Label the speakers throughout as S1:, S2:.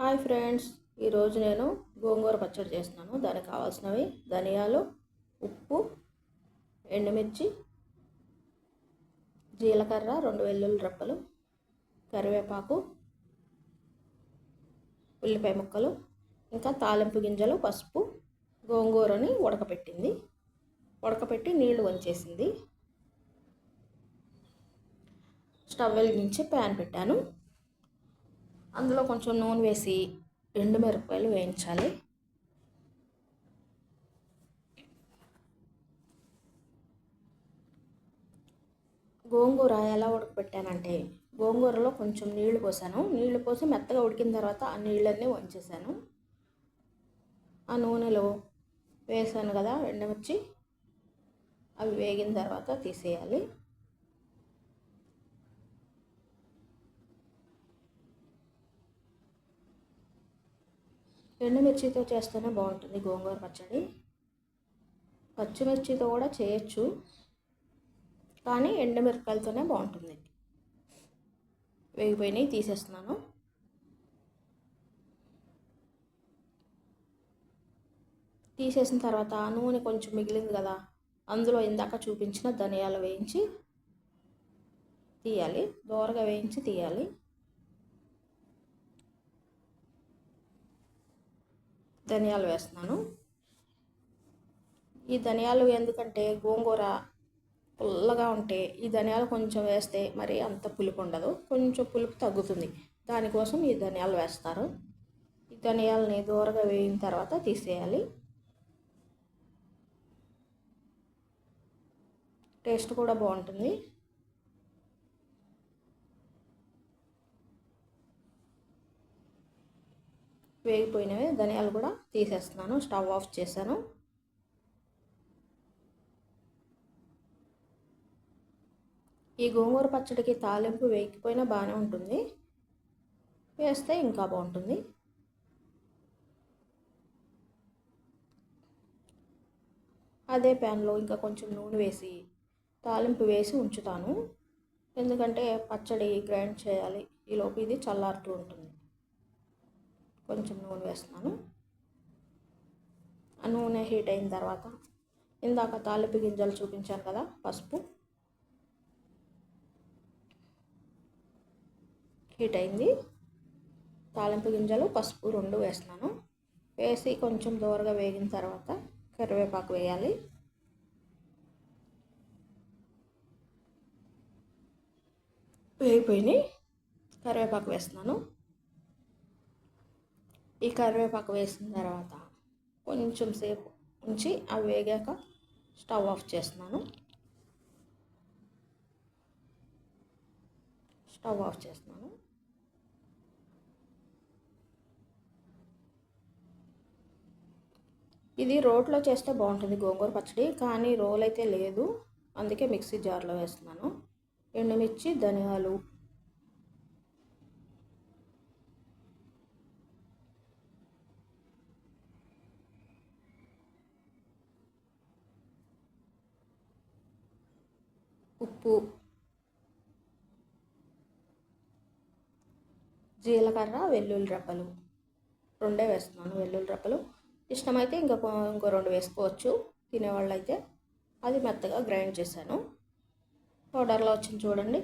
S1: Hi friends ఈరోజు నేను గోంగూర పచ్చడి చేస్తున్నాను. దానికి కావాల్సినవి ధనియాలు ఉప్పు ఎండుమిర్చి జీలకర్ర రెండు వెల్లుల్లి రెప్పలు కరివేపాకు ఉల్లిపాయ ముక్కలు ఇంకా తాలింపు గింజలు పసుపు గోంగూరని ఉడకపెట్టింది. ఉడకపెట్టి నీళ్ళు వంచేసింది. స్టవ్ వెలిగించి ప్యాన్ పెట్టాను. అందులో కొంచెం నూనె వేసి ఎండు మిరపకాయలు వేయించాలి. గోంగూర ఎలా ఉడకపెట్టానంటే గోంగూరలో కొంచెం నీళ్ళు పోసాను. నీళ్ళు పోసి మెత్తగా ఉడికిన తర్వాత ఆ నీళ్ళన్నీ వంచేసాను. ఆ నూనెలో వేసాను కదా ఎండమిర్చి అవి వేగిన తర్వాత తీసేయాలి. ఎండుమిర్చితో చేస్తేనే బాగుంటుంది గోంగూర పచ్చడి. పచ్చిమిర్చితో కూడా చేయొచ్చు. కానీ ఎండుమిరపకాయలతోనే బాగుంటుంది. వేగిపోయినాయి తీసేస్తున్నాను. తీసేసిన తర్వాత నూనె కొంచెం మిగిలింది కదా అందులో ఇందాక చూపించిన ధనియాలు వేయించి తీయాలి. దోరగా వేయించి తీయాలి. ధనియాలు వేస్తున్నాను. ఈ ధనియాలు ఎందుకంటే గోంగూర పుల్లగా ఉంటే ఈ ధనియాలు కొంచెం వేస్తే మరి అంత పులుపు ఉండదు. కొంచెం పులుపు తగ్గుతుంది. దానికోసం ఈ ధనియాలు వేస్తారు. ఈ ధనియాలని దూరగా వేయిన తర్వాత తీసేయాలి. టేస్ట్ కూడా బాగుంటుంది. వేగిపోయినవి ధనియాలు కూడా తీసేస్తున్నాను స్టవ్ ఆఫ్ చేశాను. ఈ గోంగూర పచ్చడికి తాలింపు వేగిపోయినా బాగానే ఉంటుంది. వేస్తే ఇంకా బాగుంటుంది. అదే ప్యాన్లో ఇంకా కొంచెం నూనె వేసి తాలింపు వేసి ఉంచుతాను. ఎందుకంటే పచ్చడి గ్రైండ్ చేయాలి ఈలోపు ఇది చల్లారుతూ ఉంటుంది. కొంచెం నూనె వేస్తున్నాను. ఆ నూనె హీట్ అయిన తర్వాత ఇందాక తాలింపు గింజలు చూపించాను కదా పసుపు. హీట్ అయింది. తాలింపు గింజలు పసుపు రెండు వేస్తున్నాను. వేసి కొంచెం దూరగా వేగిన తర్వాత కరివేపాకు వేయాలి. వేగిపోయినాయి. కరివేపాకు వేస్తున్నాను. ఈ కరివేపాకు వేసిన తర్వాత కొంచెం సేపు ఉంచి అవి వేగాక స్టవ్ ఆఫ్ చేస్తున్నాను. స్టవ్ ఆఫ్ చేస్తున్నాను. ఇది రోట్లో చేస్తే బాగుంటుంది గోంగూర పచ్చడి కానీ రోల్ అయితే లేదు. అందుకే మిక్సీ జార్లో వేస్తున్నాను. ఎండుమిర్చి ధనియాలు ఉప్పు జీలకర్ర వెల్లుల్లి రెప్పలు రెండే వేస్తున్నాను వెల్లుల్లి రెప్పలు ఇష్టమైతే ఇంకా ఇంకో రెండు వేసుకోవచ్చు. తినేవాళ్ళు అయితే అది మెత్తగా గ్రైండ్ చేశాను. పౌడర్లో వచ్చింది చూడండి.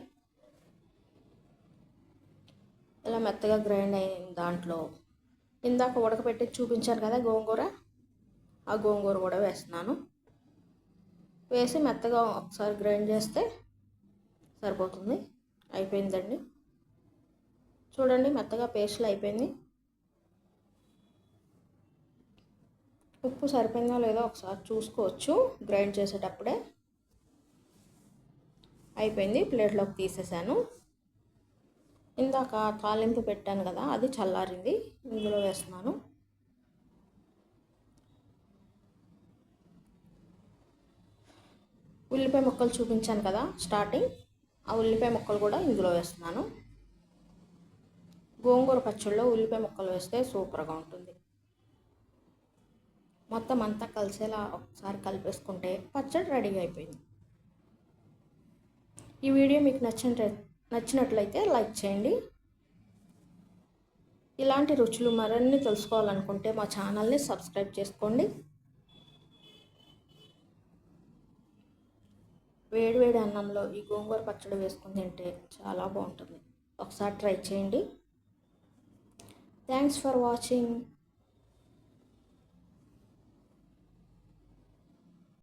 S1: ఇలా మెత్తగా గ్రైండ్ అయిన దాంట్లో ఇందాక ఉడకపెట్టి చూపించాను కదా గోంగూర? ఆ గోంగూర కూడా వేస్తున్నాను. వేసి మెత్తగా ఒకసారి గ్రైండ్ చేస్తే సరిపోతుంది. అయిపోయిందండి. చూడండి మెత్తగా పేస్ట్లు అయిపోయింది. ఉప్పు సరిపోయిందో లేదో ఒకసారి చూసుకోవచ్చు గ్రైండ్ చేసేటప్పుడే. అయిపోయింది ప్లేట్లోకి తీసేసాను. ఇందాక తాలింపు పెట్టాను కదా అది చల్లారింది. ఇందులో వేస్తున్నాను. ఉల్లిపాయ ముక్కలు చూపించాను కదా స్టార్టింగ్ ఆ ఉల్లిపాయ ముక్కలు కూడా ఇందులో వేస్తున్నాను. గోంగూర పచ్చళ్ళలో ఉల్లిపాయ ముక్కలు వేస్తే సూపర్గా ఉంటుంది. మొత్తం అంతా కలిసేలా ఒకసారి కలిపేసుకుంటే పచ్చడి రెడీ అయిపోయింది. ఈ వీడియో మీకు నచ్చిన నచ్చినట్లయితే లైక్ చేయండి. ఇలాంటి రుచులు మరిన్ని తెలుసుకోవాలనుకుంటే మా ఛానల్ని సబ్స్క్రైబ్ చేసుకోండి. వేడివేడి అన్నంలో ఈ గోంగూర పచ్చడి వేసుకుని తింటే చాలా బాగుంటుంది. ఒకసారి ట్రై చేయండి. Thanks for watching